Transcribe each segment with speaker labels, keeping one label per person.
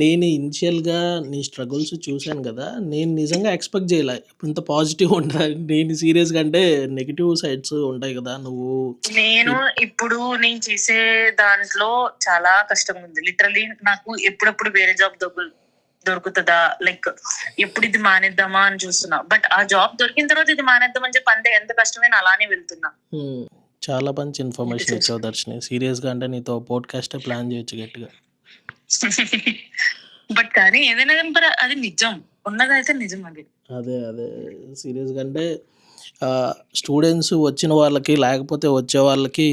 Speaker 1: నేను ఇనిషియల్‌గా నీ స్ట్రగుల్స్ చూసాను గదా! నేను నిజంగా ఎక్స్‌పెక్ట్ జేయలే. ఇంత పాజిటివ్ ఉంటదని. నేను సీరియస్‌గా అంటే నెగెటివ్ సైడ్స్ ఉంటాయి గదా! నువ్వు
Speaker 2: నేను
Speaker 1: ఇప్
Speaker 2: ఇప్పుడు నేను చేసే దాంట్లో చాలా కష్టంగా ఉంది. లిటరల్లీ నాకు ఎప్పుడెప్పుడు వేరే జాబ్ దొగు దొరుకుతదా? లైక్ ఎప్పుడు ఇది మానేద్దామా అని చూస్తున్నా. బట్ ఆ జాబ్ దొరికిన తర్వాత ఇది మానేద్దాం అని చెప్పి అంతే ఎంత కష్టమైనా అలానే వెళ్తున్నా.
Speaker 1: చాలా మంచి ఇన్ఫర్మేషన్ ఇచ్చావు దర్శిని. సీరియస్‌గా అంటే నీతో పోడ్‌కాస్టే ప్లాన్ జేయొచ్చు గట్టిగా.
Speaker 2: బట్ కానీ ఏదైనా మరి అది నిజం. ఉన్నదైతే నిజం అది.
Speaker 1: అదే. అదే. సీరియస్‌గా అంటే స్టూడెంట్స్ వచ్చిన వాళ్ళకి, లేకపోతే వచ్చే వాళ్ళకి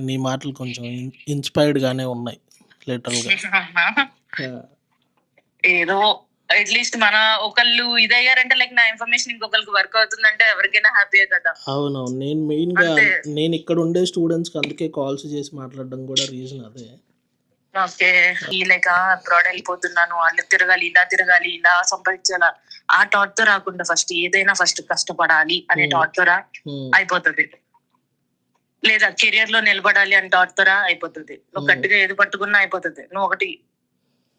Speaker 1: నీ మాటలు కొంచెం ఇన్ ఇన్‌స్పైర్డ్‌గానే ఉన్నాయి. లిటరల్‌గా.
Speaker 2: ఏదో అట్‌లీస్ట్ మన ఒకళ్ళు ఇదయ్యారంటే లైక్ నా ఇన్ఫర్మేషన్ ఇంకొకళ్ళకి వర్క్ అవుతుందంటే ఎవరికైనా హ్యాపీయే కదా!
Speaker 1: అవునవును. నేను మెయిన్‌గా
Speaker 2: అంతే.
Speaker 1: నేను ఇక్కడ ఉండే స్టూడెంట్స్‌కి అందుకే కాల్స్ చేసి మాట్లాడడం గూడా రీజన్ అదే.
Speaker 2: ఓకే. ఈ లైక్ ఆ! అబ్రాడ్ ఎళ్ళిపోతున్నాను. అలా తిరగాలి, ఇలా తిరగాలి, ఇలా సంపాదించాలా ఆ థాట్‌తో రాకుండా ఫస్ట్ ఏదైనా ఫస్ట్ కష్టపడాలి అనే
Speaker 1: హ్మ్.
Speaker 2: థాట్‌తో రా
Speaker 1: హ్మ్.
Speaker 2: అయిపోతది. లేదా కెరియర్‌లో నిలబడాలి అని థాట్‌తో రా అయిపోతది. నువ్వు. గట్టిగా ఏది పట్టుకున్నా అయిపోతది. నువ్వు ఒకటి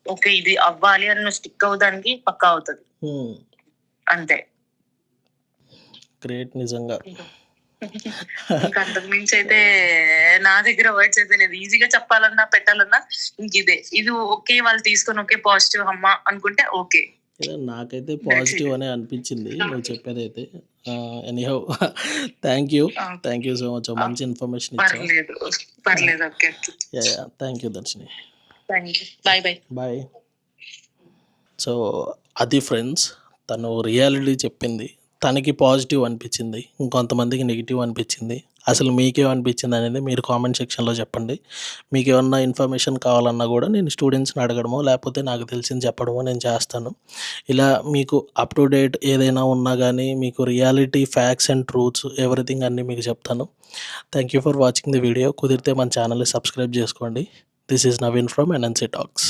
Speaker 2: ఓకే. ఇది అవ్వాలి అని నువ్వు స్టిక్ అవ్వడానికి పక్కా అవుతది. అంతే.
Speaker 1: గ్రేట్ నిజంగా.
Speaker 2: ఇంకా అంతకు మించి అయితే నా దగ్గర వర్డ్స్ అయితే లేదు. ఈజీగా చెప్పాలన్నా, పెట్టాలన్నా ఇంకిదే. ఇది ఓకే. వాళ్ళు తీసుకొని ఓకే పాజిటివ్ హమ్మా అనుకుంటే ఓకే.
Speaker 1: నాకైతే పాజిటివ్. అనే అనిపించింది నువ్వు చెప్పేదైతే. ఆహ్, anyhow thank you. Thank you so much. మంచి ఇన్ఫర్మేషన్ ఇచ్చావు. Thank you Darshini.
Speaker 2: Bye. Bye.
Speaker 1: Bye. So, అది ఫ్రెండ్స్. తను రియాలిటీ చెప్పింది. తనకి పాజిటివ్ అనిపించింది. ఇంకొంతమందికి నెగిటివ్ అనిపించింది. అసలు మీకేమనిపించిందనేది మీరు కామెంట్ సెక్షన్‌లో చెప్పండి. మీకు ఏమన్నా ఇన్ఫర్మేషన్ కావాలన్నా కూడా నేను స్టూడెంట్స్‌ని అడగడమో, లేకపోతే నాకు తెలిసింది చెప్పడమో నేను చేస్తాను. ఇలా మీకు అప్ టు డేట్ ఏదైనా ఉన్నా కానీ మీకు reality, facts and truths everything అన్నీ మీకు చెప్తాను. Thank you for watching the video. కుదిరితే మన ఛానల్ని సబ్స్క్రైబ్ చేసుకోండి this is Naveen from NNC talks.